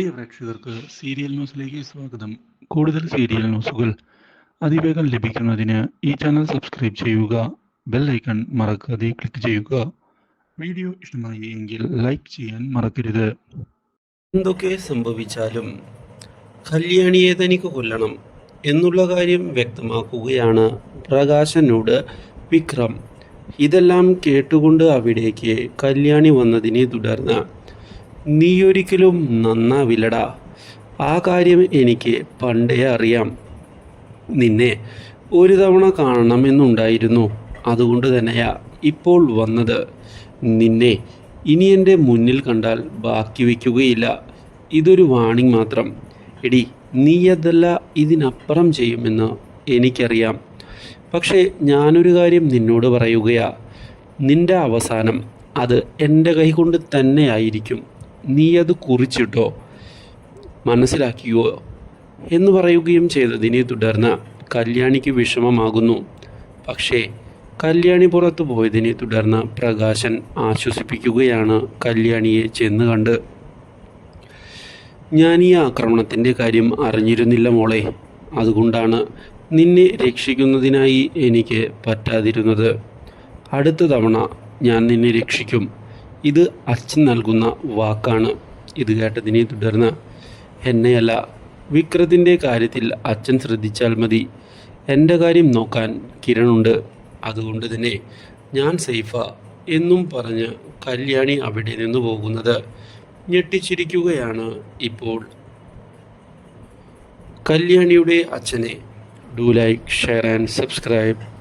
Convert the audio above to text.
പ്രിയ പ്രേക്ഷകർക്ക് സീരിയൽ ന്യൂസിലേക്ക് സ്വാഗതം. കൂടുതൽ സീരിയൽ ന്യൂസുകൾ അതിവേഗം ലഭിക്കുന്നതിന് ഈ ചാനൽ സബ്സ്ക്രൈബ് ചെയ്യുക ബെൽ ഐക്കൺ മറക്കാതെ ക്ലിക്ക് ചെയ്യുക. വീഡിയോ ഇഷ്ടമായി എങ്കിൽ ലൈക്ക് ചെയ്യാൻ മറക്കരുത്. എന്തൊക്കെ സംഭവിച്ചാലും കല്യാണിയെ തനിക്ക് കൊല്ലണം എന്നുള്ള കാര്യം വ്യക്തമാക്കുകയാണ് പ്രകാശനോട് വിക്രം. ഇതെല്ലാം കേട്ടുകൊണ്ട് അവിടേക്ക് കല്യാണി വന്നതിനെ തുടർന്ന് നീയൊരിക്കലും നന്നാവില്ലടാ. ആ കാര്യം എനിക്ക് പണ്ടേ അറിയാം. നിന്നെ ഒരു തവണ കാണണമെന്നുണ്ടായിരുന്നു. അതുകൊണ്ട് തന്നെയാ ഇപ്പോൾ വന്നത്. നിന്നെ ഇനി എന്റെ മുന്നിൽ കണ്ടാൽ ബാക്കി വയ്ക്കുകയില്ല. ഇതൊരു വാണിംഗ് മാത്രം. എടി നീ അതല്ല ഇതിനപ്പുറം ചെയ്യുമെന്ന് എനിക്കറിയാം. പക്ഷേ ഞാനൊരു കാര്യം നിന്നോട് പറയുകയാ. നിന്റെ അവസാനം അത് എന്റെ കൈകൊണ്ട് തന്നെയായിരിക്കും നീ അത് കുറിച്ചിട്ടോ? മനസ്സിലാക്കിയോ? എന്ന് പറയുകയും ചെയ്തതിനെ തുടർന്ന് കല്യാണിക്ക് വിഷമമാകുന്നു. പക്ഷേ കല്യാണി പുറത്തു പോയതിനെ തുടർന്ന് പ്രകാശൻ ആശ്വസിപ്പിക്കുകയാണ് കല്യാണിയെ ചെന്ന് കണ്ട്. ഞാൻ ഈ ആക്രമണത്തിന്റെ കാര്യം അറിഞ്ഞിരുന്നില്ല മോളെ. അതുകൊണ്ടാണ് നിന്നെ രക്ഷിക്കുന്നതിനായി എനിക്ക് പറ്റാതിരുന്നത്. അടുത്ത തവണ ഞാൻ നിന്നെ രക്ഷിക്കും. ഇത് അച്ഛൻ നൽകുന്ന വാക്കാണ്. ഇത് കേട്ടതിനെ തുടർന്ന് എന്നെയല്ല വിക്രത്തിന്റെ കാര്യത്തിൽ അച്ഛൻ ശ്രദ്ധിച്ചാൽ മതി. എന്റെ കാര്യം നോക്കാൻ കിരണുണ്ട്. അതുകൊണ്ട് തന്നെ ഞാൻ സേഫ എന്നും പറഞ്ഞ് കല്യാണി അവിടെ നിന്ന് പോകുന്നത് ഞെട്ടിച്ചിരിക്കുകയാണ് ഇപ്പോൾ. കല്യാണിയുടെ അച്ഛനെ do like share and subscribe